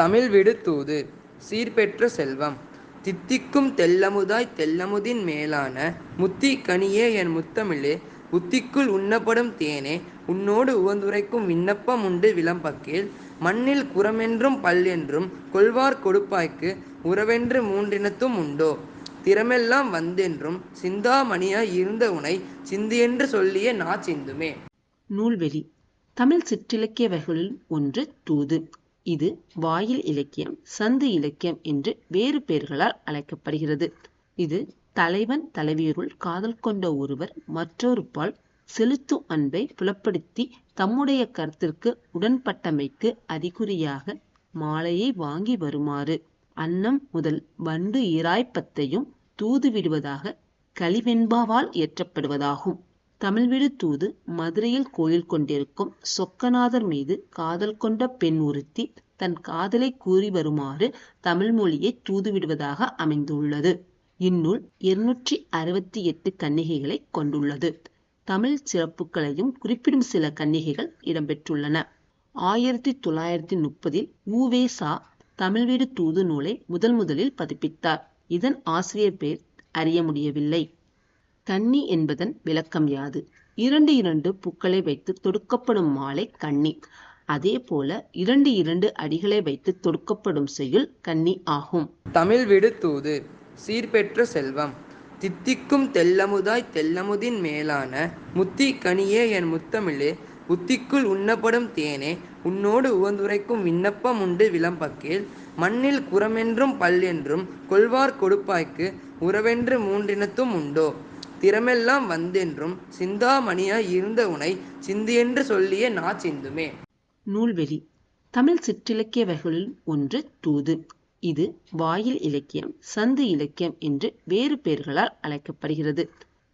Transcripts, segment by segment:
தமிழ் விடு தூது சீர்பெற்ற செல்வம். தித்திக்கும் தெல்லமுதாய் தெல்லமுதின் மேலான முத்தி கனியே என் முத்தமிழே உத்திக்குள் உண்ணப்படும் தேனே உன்னோடு உவந்துரைக்கும் விண்ணப்பம் உண்டு விளம்பக்கேல் மண்ணில் குரமென்றும் பல்லென்றும் கொள்வார் கொடுப்பாய்க்கு உறவென்று மூன்றினத்தும் உண்டோ? திறமெல்லாம் வந்தென்றும் சிந்தாமணியாய் இருந்த உனை சிந்தியென்று சொல்லிய நா சிந்துமே நூல்வெளி. தமிழ் சிற்றிலக்கிய வகைகளில் ஒன்று தூது. இது வாயில் இலக்கியம் சந்து இலக்கியம் என்று வேறு பெயர்களால் அழைக்கப்படுகிறது. இது தலைவன் தலைவியருள் காதல் கொண்ட ஒருவர் மற்றொரு பால் செலுத்தும் அன்பை புலப்படுத்தி தம்முடைய கருத்திற்கு உடன்பட்டமைக்கு அறிகுறியாக மாலையை வாங்கி வருமாறு அன்னம் முதல் வண்டு இராய்ப்பத்தையும் தூது விடுவதாக கலிவெண்பாவால் இயற்றப்படுவதாகும். தமிழ்விடு தூது மதுரையில் கோயில் கொண்டிருக்கும் சொக்கநாதர் மீது காதல் கொண்ட பெண் ஒருத்தி தன் காதலை கூறி வருமாறு தமிழ் மொழியை தூதுவிடுவதாக அமைந்துள்ளது. இந்நூல் இருநூற்றி அறுபத்தி எட்டு கன்னிகைகளை கொண்டுள்ளது. தமிழ் சிறப்புகளையும் குறிப்பிடும் சில கன்னிகைகள் இடம்பெற்றுள்ளன. ஆயிரத்தி தொள்ளாயிரத்தி முப்பதில் உவேசா தமிழ்வீடு தூது நூலை முதல் முதலில் பதிப்பித்தார். இதன் ஆசிரியர் பெயர் அறிய முடியவில்லை. கன்னி என்பதன் விளக்கம் யாது? இரண்டு இரண்டு பூக்களை வைத்து தொடுக்கப்படும் மாலை கன்னி. அதே போல இரண்டு இரண்டு அடிகளை வைத்து தொடுக்கப்படும் செயல் கன்னி ஆகும். தமிழ் விடு தூது சீர்பெற்ற செல்வம். தித்திக்கும் தெல்லமுதாய் தெல்லமுதின் மேலான முத்தி கனியே என் முத்தமிழே உத்திக்குள் உண்ணப்படும் தேனே உன்னோடு உவந்துரைக்கும் விண்ணப்பம் உண்டு விளம்பக்கேல் மண்ணில் குரமென்றும் பல்லென்றும் கொள்வார் கொடுப்பாய்க்கு உறவென்று மூன்றினத்தும் உண்டோ? திறமெல்லாம் வந்தென்றும் சிந்தாமணியாய் இருந்த உனை சிந்தியென்று சொல்லிய நா சிந்துமே. நூல்வெளி. தமிழ் சிற்றிலக்கிய வகைகளில் ஒன்று தூது. இது வாயில் இலக்கியம் சந்து இலக்கியம் என்று வேறு பெயர்களால் அழைக்கப்படுகிறது.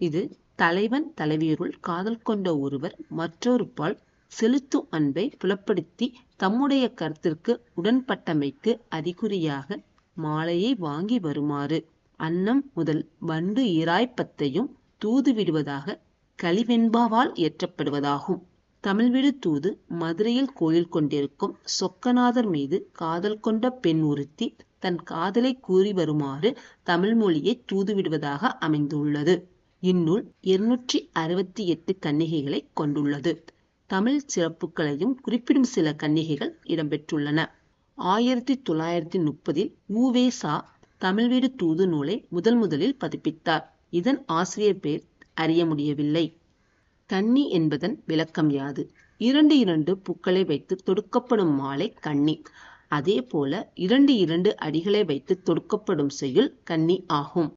இது தலைவன் தலைவியருள் காதல் கொண்ட ஒருவர் மற்றொரு பால் செலுத்தும் அன்பை புலப்படுத்தி தம்முடைய கருத்திற்கு உடன்பட்டமைக்கு அறிகுறியாக மாலையை வாங்கி வருமாறு. அன்னம் முதல் வண்டு இராய்ப்பத்தையும் தூது விடுவதாக கலிவெண்பாவால் இயற்றப்படுவதாகும். தமிழ்விடு தூது மதுரையில் கோயில் கொண்டிருக்கும் சொக்கநாதர் மீது காதல் கொண்ட பெண் ஒருத்தி தன் காதலை கூறி வருமாறு தமிழ் மொழியை தூதுவிடுவதாக அமைந்துள்ளது. இந்நூல் இருநூற்றி அறுபத்தி எட்டு கன்னிகைகளை கொண்டுள்ளது. தமிழ் சிறப்புகளையும் குறிப்பிடும் சில கன்னிகைகள் இடம்பெற்றுள்ளன. ஆயிரத்தி தொள்ளாயிரத்தி முப்பதில் தமிழ் வீடு தூது நூலை முதல் முதலில் பதிப்பித்தார். இதன் ஆசிரியர் பெயர் அறிய முடியவில்லை. கன்னி என்பதன் விளக்கம் யாது? இரண்டு இரண்டு பூக்களை வைத்து தொடுக்கப்படும் மாலை கன்னி அதே போல இரண்டு இரண்டு அடிகளை வைத்து தொடுக்கப்படும் செய்யுள் கன்னி ஆகும்.